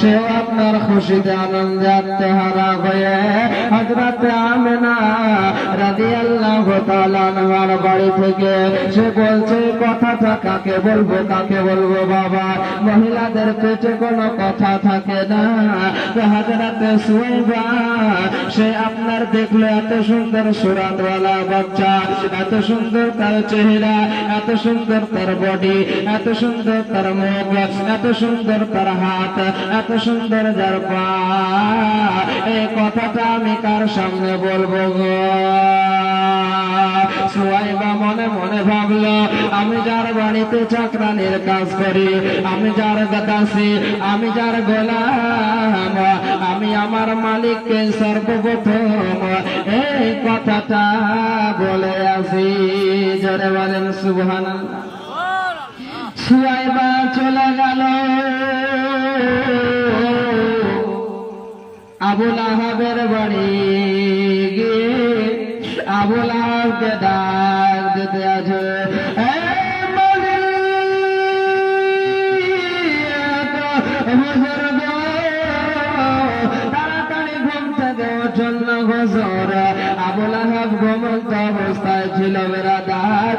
সেও আপনার খুশিতে আনন্দে আত্মহারা হয়ে। হজরতে আমেনা রাজি আল্লাহ বাড়ি থেকে সে বলছে, কথাটা কাকে বলব কাকে বলব বাবা? মহিলাদের পেটে কোনো কথা থাকে না। হাজরাতে সুয়েবা সে আপনার দেখল, এত সুন্দর সুরাতওয়ালা বাচ্চা, এত সুন্দর তার চেহারা, এত সুন্দর তার বডি এত সুন্দর তার মুখ, এত সুন্দর তার হাত, এত সুন্দর যার পা এই কথাটা আমি কার সামনে বলব গো? সুয়াইবা মনে মনে ভাবলো আমি যার বাড়িতে চাকরানির কাজ করি আমি যার দাসী আমি যার গোলাম আমি আমার মালিককে সর্বপ্রথম এই কথাটা বলে আসি। জোরে বলেন সুবহান সুয়াইবা চলে গেল। আবুল আহাবের বাড়ি গিয়ে আবুল আহাবকে ডাক দিতে আছে "এ মালিক, হুজুর গো, তাড়াতাড়ি ঘুম থেকে ওঠুন না হুজুর। আবুল আহাব ঘুমন্ত অবস্থায় ছিল তার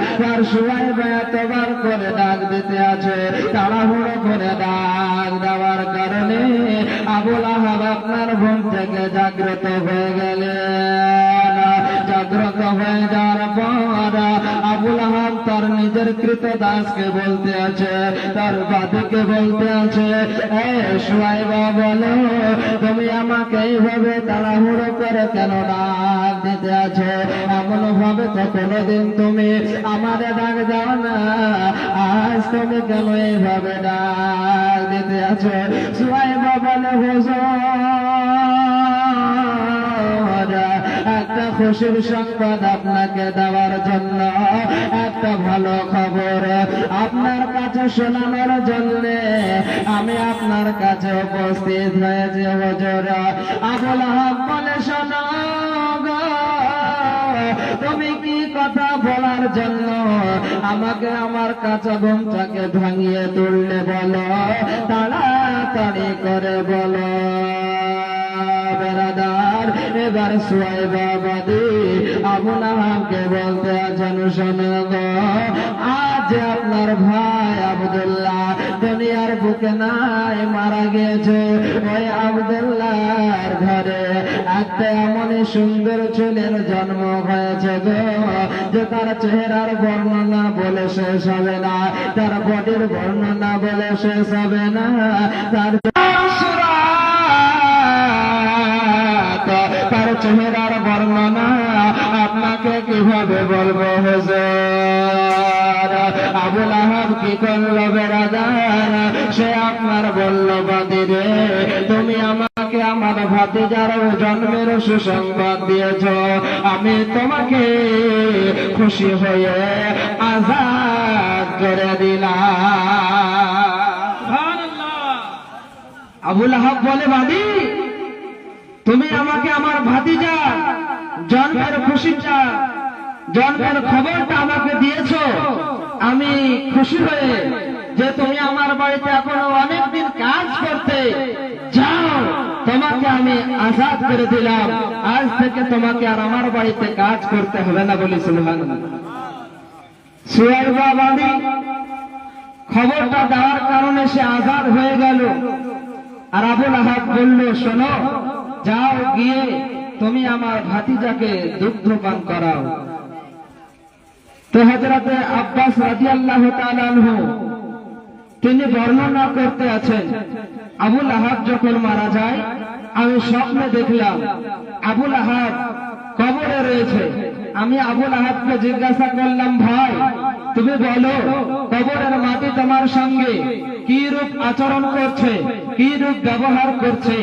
করে ডাক দিতে আছে তাড়াহুড়ো করে ডাক দেওয়ার কারণে আবুল আহাব আপনার ঘুম থেকে জাগ্রত হয়ে গেলেন। জাগ্রত হয়ে যাওয়ার তার নিজের কৃত দাসকে বলতে আছে, তার বাদিকে বলতে আছে বলো, তুমি আমাকে এইভাবে তাড়াহুড়ো করে কেন ডাক দিতে আছো? এমন ভাবে তো কোনোদিন তুমি আমারে ডাক দাও না। আজ তুমি কেন এইভাবে ডাক দিতে আছো? সুয়াইবা, বলে, হুজুর। একটা খুশির সংবাদ আপনাকে দেওয়ার জন্য। একটা ভালো খবর আপনার কাছে শোনানোর জন্য আমি আপনার কাছে উপস্থিত হয়েছি, হজর। আবুল আহাব বলে তুমি কি কথা বলার জন্য আমাকে আমার কাছে ঘুমটাকে ভাঙিয়ে তুললে বলো, তাড়াতাড়ি করে বলো? এবার সোয়াই বাবাদি আবুল আহাবকে বলতে আছেন, শোনো আজ আপনার ভাই আবদুল্লাহ দুনিয়ার বুকে নাই, মারা গিয়েছে ওই আবদুল্লাহর ঘরে একটা এমনই সুন্দর ছেলের জন্ম হয়েছে গো, যে তার চেহারার বর্ণনা বলে শেষ হবে না, তার বডির বর্ণনা বলে শেষ হবে না, তার চেহারার বর্ণনা আপনাকে কীভাবে বলব হুজুর? আবুল আহাব কি করল বেড়াদার সে আপনার বলল বাদিরে তুমি আমাকে আমার ভাতিজার জন্মের সুসংবাদ দিয়েছ। আমি তোমাকে খুশি হয়ে আজাদ করে দিলাম। আবুল আহাব বলে বাদি তুমি আমাকে আমার ভাতিজা, জন্মের খুশিটা, জন্মের খবরটা আমাকে দিয়েছ। আমি খুশি হয়ে যে তুমি আমার বাড়িতে এখনও অনেকদিন কাজ করতে যাও। তোমাকে আমি আজাদ করে দিলাম। আজ থেকে তোমাকে আর আমার বাড়িতে কাজ করতে হবে না বলি সুলহান খবরটা দেওয়ার কারণে সে আজাদ হয়ে গেল। আর আবুল আহাব বলল, শোনো যাও গিয়ে তুমি আমার ভাতিজাকে দুগ্ধ পান করাও। তো হজরতে আব্বাস রাজি আল্লাহ তিনি বর্ণনা করতে আছেন আবুল আহাব যখন মারা যায়, আমি স্বপ্নে দেখলাম আবুল আহাব কবরে রয়েছে। আমি আবুল আহাবকে জিজ্ঞাসা করলাম, ভাই, তুমি বলো, কবরের মাটি তোমার সঙ্গে? কি রূপ আচরণ করছে? কি রূপ ব্যবহার করছে?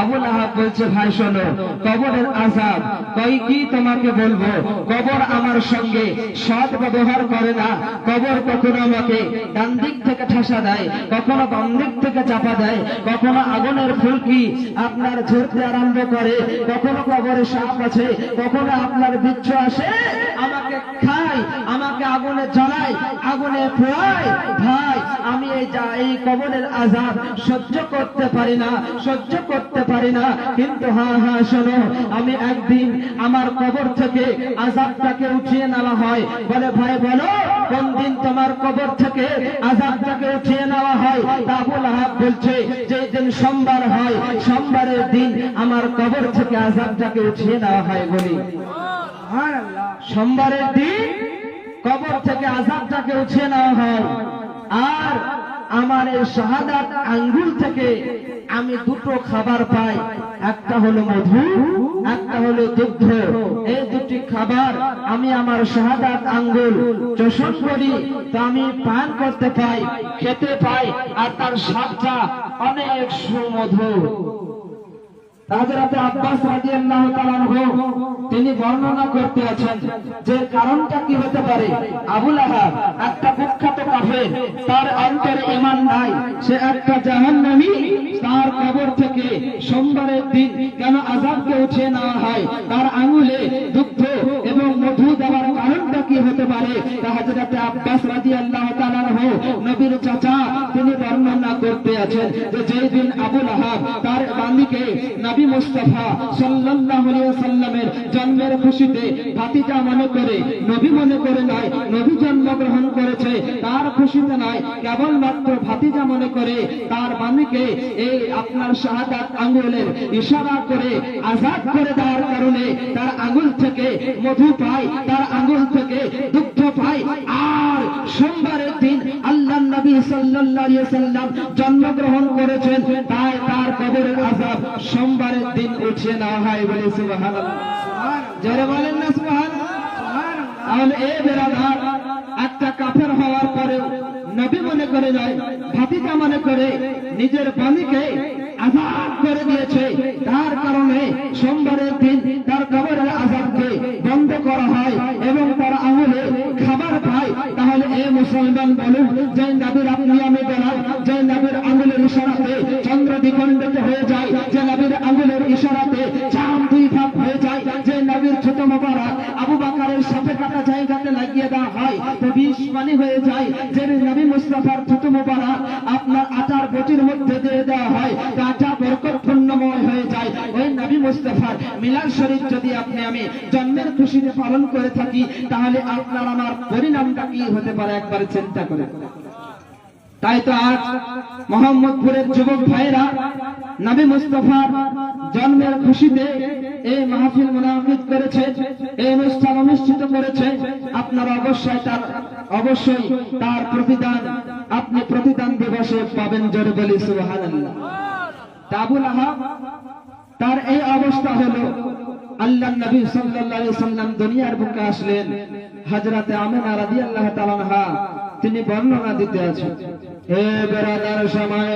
আবুল আহাব বলছে, ভাই, শোনো, কবরের আজাব কই, কি তোমাকে বলব? কবর আমার সঙ্গে সৎ ব্যবহার করে না। কবর কখনো আমাকে ডান দিক থেকে ঠাসা দেয়, কখনো বাম দিক থেকে চাপা দেয়, কখনো আগুনের ফুলকি আপনার ঝরতে আরম্ভ করে, কখনো কবরে সাপ আছে, কখনো আপনার বিচ্ছু আসে, আমাকে খায় ভাই, আমাকে আগুনে জ্বালায় আগুনে পোড়ায় ভাই, আমি এই যা, এই কবরের আজাব সহ্য করতে পারি না, সহ্য করতে পারি না। কিন্তু হ্যাঁ হ্যাঁ শোনো, আমি একদিন আমার কবর থেকে আজাবটাকে উঠিয়ে নেওয়া হয়। বলে, ভাই, বলো, কোন দিন তোমার কবর থেকে আজাবটাকে উঠিয়ে নেওয়া হয়? আবুল আহাব বলছে যে দিন সোমবার হয়, সোমবারের দিন আমার কবর থেকে আজাবটাকে উঠিয়ে নেওয়া হয় বলি। সোমবারের দিন কবর থেকে আজাবটাকে উঠিয়ে নেওয়া হয়। আর আমার এই শাহাদাত আঙ্গুল থেকে আমি দুটো খাবার পাই। একটা হলো মধু, একটা হলো দুগ্ধ। এই দুটি খাবার আমি আমার শাহাদাত আঙ্গুল চোষণ করি, তো আমি পান করতে পাই, খেতে পাই, আর তার স্বাদটা অনেক সুমধুর। হাজরাতে আব্বাস রাদিয়াল্লাহু তাআলা তিনি বর্ণনা করতে আছেন যে কারণটা কি হতে পারে? আবুল আহাব একটা কুখ্যাত কাফের, তার অন্তরে ঈমান নাই। সে একটা জাহান্নামী, তার কবর থেকে সোমবারের দিন কেন আযাবকে উঠিয়ে নেওয়া হয়। তার আঙুলে দুগ্ধ এবং মধু দেওয়ার কারণটা কি হতে পারে? তা হাজরাতে আব্বাস রাদিয়াল্লাহু তাআলা নবীর চাচা, তিনি করতে আছেন যে যেই দিন আবুল আহাব তার বান্দিকে নবী মুস্তাফা সাল্লাল্লাহু আলাইহি ওয়াসাল্লামের জন্মের খুশিতে ভাতিজা মনে করে, নবী মনে করে নাই, নবী জন্মগ্রহণ করেছে, তার খুশিতে নাই, কেবলমাত্র ভাতিজা মনে করে, তার বান্দিকে এই আপনার শাহাদাত আঙ্গুলের ইশারা করে, আজাদ করে দেওয়ার কারণে তার আঙ্গুল থেকে মধু পায়, তার আঙ্গুল থেকে দুগ্ধ পায়। আর সোমবারের দিন আল্লাহ নবী সাল্লাল্লাহু আলাইহি ওয়াসাল্লাম জন্মগ্রহণ করেছেন, তাই তার কবরের আযাব সোমবারের দিন উঠিয়ে নেওয়া হয় বলে সুবহানাল্লাহ। জোরে বলেন না সুবহানাল্লাহ। তাহলে এ বেরাদার একটা কাফের হওয়ার পরেও নবী মনে করে যায় ভাতিজা মনে করে নিজের বাণীকে আজাদ করে দিয়েছে। তার কারণে সোমবারের দিন তার কবরের আজাদকে বন্ধ করা হয় এবং তার আঙুলে এ মুসলমান বলুন আপনি ইশারাতে চন্দ্র দ্বিখণ্ডিত হয়ে যায় যে ইশারাতে চাঁদ দুই ভাগ হয়ে যায় যে ছোট মোবারক আবু বাকারের সাথে কাটা জায়গাতে লাগিয়ে দেওয়া হয়, তো পানি হয়ে যায় যে নবী ছোট মোবারক আপনার আটার বটির মধ্যে দিয়ে দেওয়া হয় মুস্তাফার মিলার শরীফ যদি আপনি আমি জন্মের খুশিতে পালন করে থাকি, তাহলে আপনার আমার পরিণামটা কি হতে পারে একবার চিন্তা করে। তাই তো আজ মোহাম্মদপুরের যুবক ভাইরা নবী মুস্তফার জন্মের খুশিতে এই মাহফিল মুনাফিদ করেছে, এই অনুষ্ঠান অনুষ্ঠিত করেছে। আপনারা অবশ্যই তার অবশ্যই তার প্রতিদান, আপনি প্রতিদান দিবসে পাবেন জোরে বলি, সুবহানাল্লাহ। তাবুল আহাব তার এই অবস্থা হলো, আল্লাহ নবী সাল্লাল্লাহু সাল্লাম দুনিয়ার বুকে আসলেন। হযরতে আমিনা রাদিয়াল্লাহু তাআলা তিনি বর্ণনা দিতে আছেন হে বেরাদার সময়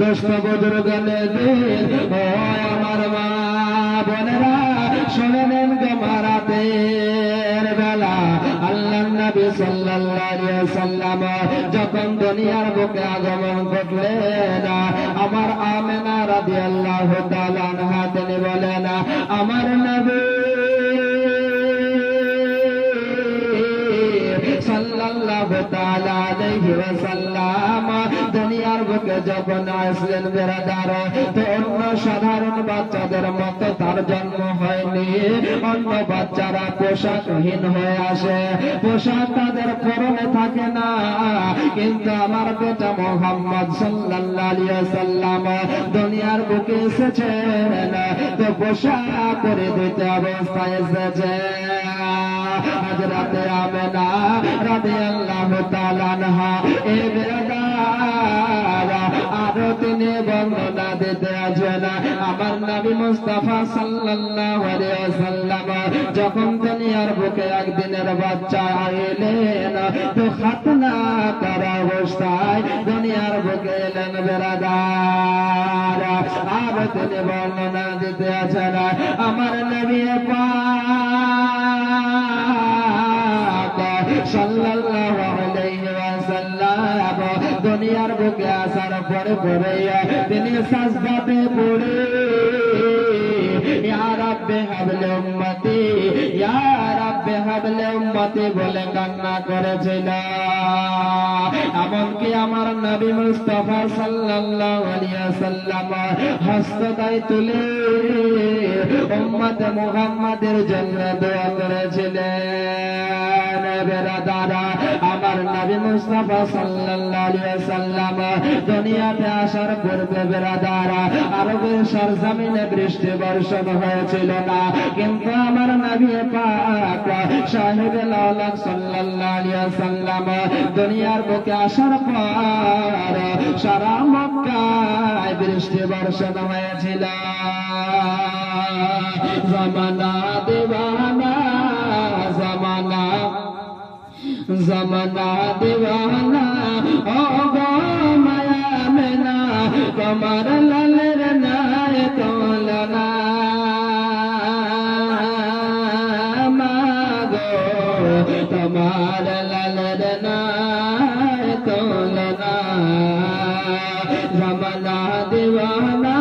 দোস্ত বুজুর্গ নেদের ও আমার মা বোনেরা, শুনে নেন গো মারাতের বেলা। আল্লাহ নবী সাল্লাল্লাহু সাল্লাম যখন দুনিয়ার বুকে আগমন করলেন আমার আমেনা রাদিয়াল্লাহু তাআলা আমার যখন আসলেন বেরাদার তো অন্য সাধারণ বাচ্চাদের মতো তার জন্ম হয়নি। অন্য বাচ্চারা পোশাকহীন হয়ে আসে। পোশাক তাদের পরনে থাকে না। কিন্তু আমার বেটা মোহাম্মদ ওয়াসাল্লাম দুনিয়ার বুকে এসেছেন। তো পোশাক করে দিতে অবস্থায় এসেছে। আজ হযরতে আমেনা রাদিয়াল্লাহু তাআলা আনহা, এ বেদার আরও তিনি বর্ণনা দিতে আছেন আমার নবী মুস্তাফা সাল্লাল্লাহু আলাইহি ওয়াসাল্লাম, যখন বুকে একদিনের বাচ্চা আইলেন তো খাতনা করা অবস্থায় দুনিয়ার বুকে এলেন বেরাদার। আর তিনি বর্ণনা দিতে আছেন আমার নবী পাক দুনিয়ার বুকে আসার পরে পরে তিনি সাজদাতে পড়ে। বলে কান্না করেছিল এমনকি আমার নবী মুস্তাফা ওয়াসাল্লাম হস্তটাই তুলে উম্মত মুহাম্মাদের জন্য দোয়া করেছিলেন। বেরাদারা আমার নবী মুস্তাফা সাল্লাল্লাহু আলাইহি ওয়াসাল্লাম দুনিয়াতে আসার পূর্বে বেরাদারা আরবের সরজমিনে বৃষ্টি বর্ষণ হয়েছিল না। কিন্তু আমার নবী পাক সাহেব লালাক সাল্লাল্লাহু আলাইহি ওয়াসাল্লাম দুনিয়ার বুকে আসার পর সারা মক্কায় বৃষ্টি বর্ষণ হয়েছিল। জামানা समना दीवाना हो मया मना तमर ललर न तोला गो तमर زمانہ तोल زمانہ समना दीवाना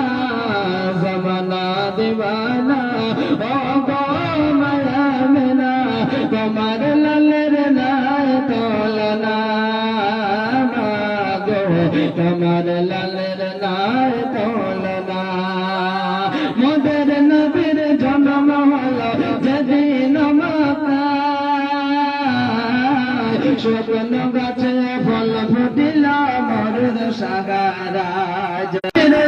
ज़मानीवाना होना तमर তোমার লালের নাই তোলনা মোদের নবীর জন্ম হলো যেদিন স্বপ্ন গাছে ফল ফুটিল মরুদ সাগারাজ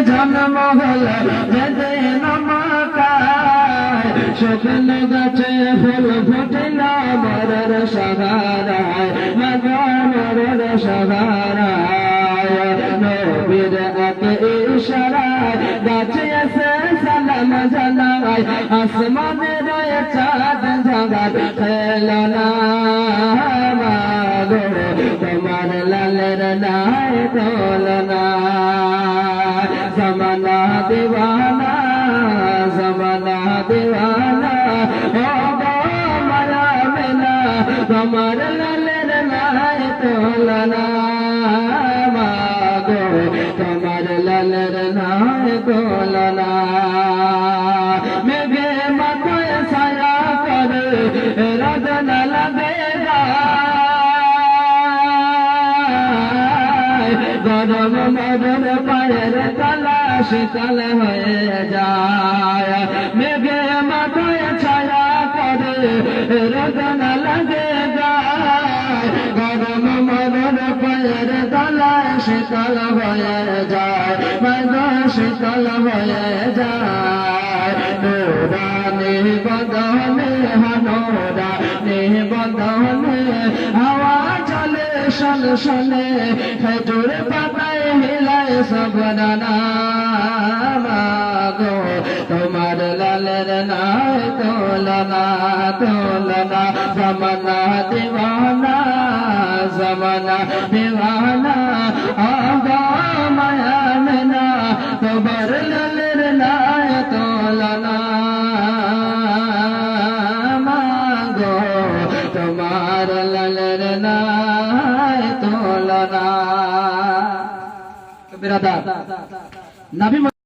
জন্ম হলো যেদিন স্বপ্ন গাছে ফুল ফুটিল মরুদ সাগারায় মরুদ সাগারায় নবীর এক ইশারায় গাছে এসে সালাম জানাই আসমানের চাঁদ জাগার খেলনা মাগো তোমার লালের নাই তোলনা জমানা দিওয়ানা জমানা দিওয়ানা करना है दोलना मेघे मत साया कर रगन लगेगा गरम मदन पायर तलाश तल हो जाय मेघे मत छाया कर रगन लगेगा गरम मदन पैर तलाश तल हो जाए শল শলে খেজুর পাতায় হিলায় সব নানা মাগো তোমার লালের নাই তোলনা তোলনা জমানা দিওয়ানা জমানা দিওয়ানা আগা মায়া মেনা তোমার লালের নাই তোলনা মাগো তোমার লালের নাই তোলনা বিরাদার। নবী